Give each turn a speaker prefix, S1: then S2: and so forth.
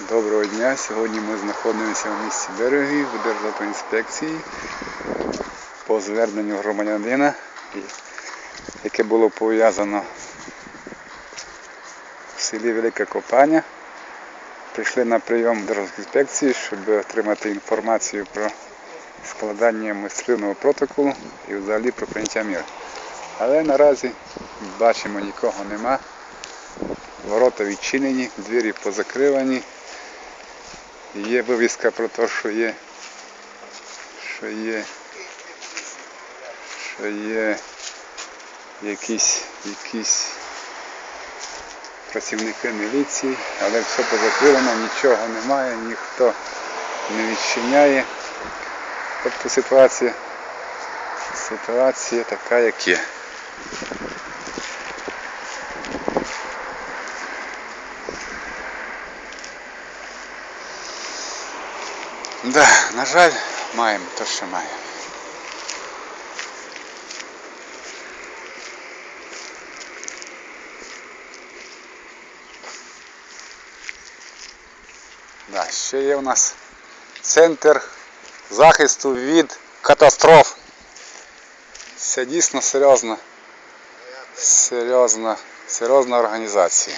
S1: Доброго дня! Сьогодні ми знаходимося в місті Берегів в Державтоінспекції по зверненню громадянина, яке було пов'язано в селі Велика Копаня. Прийшли на прийом Державтоінспекції, щоб отримати інформацію про складання мисливного протоколу і взагалі про прийняття мір. Але наразі бачимо нікого нема. Ворота відчинені, двері позакривані. Є вивіска про те, що є, що є, що є якісь, якісь працівники міліції, але все позакривано, нічого немає, ніхто не відчиняє. Тобто ситуація, ситуація така, як є. Да, на жаль, маємо те, що маємо. Да, ще є у нас центр захисту від катастроф. Це дійсно серйозна, серйозна, серйозна організація.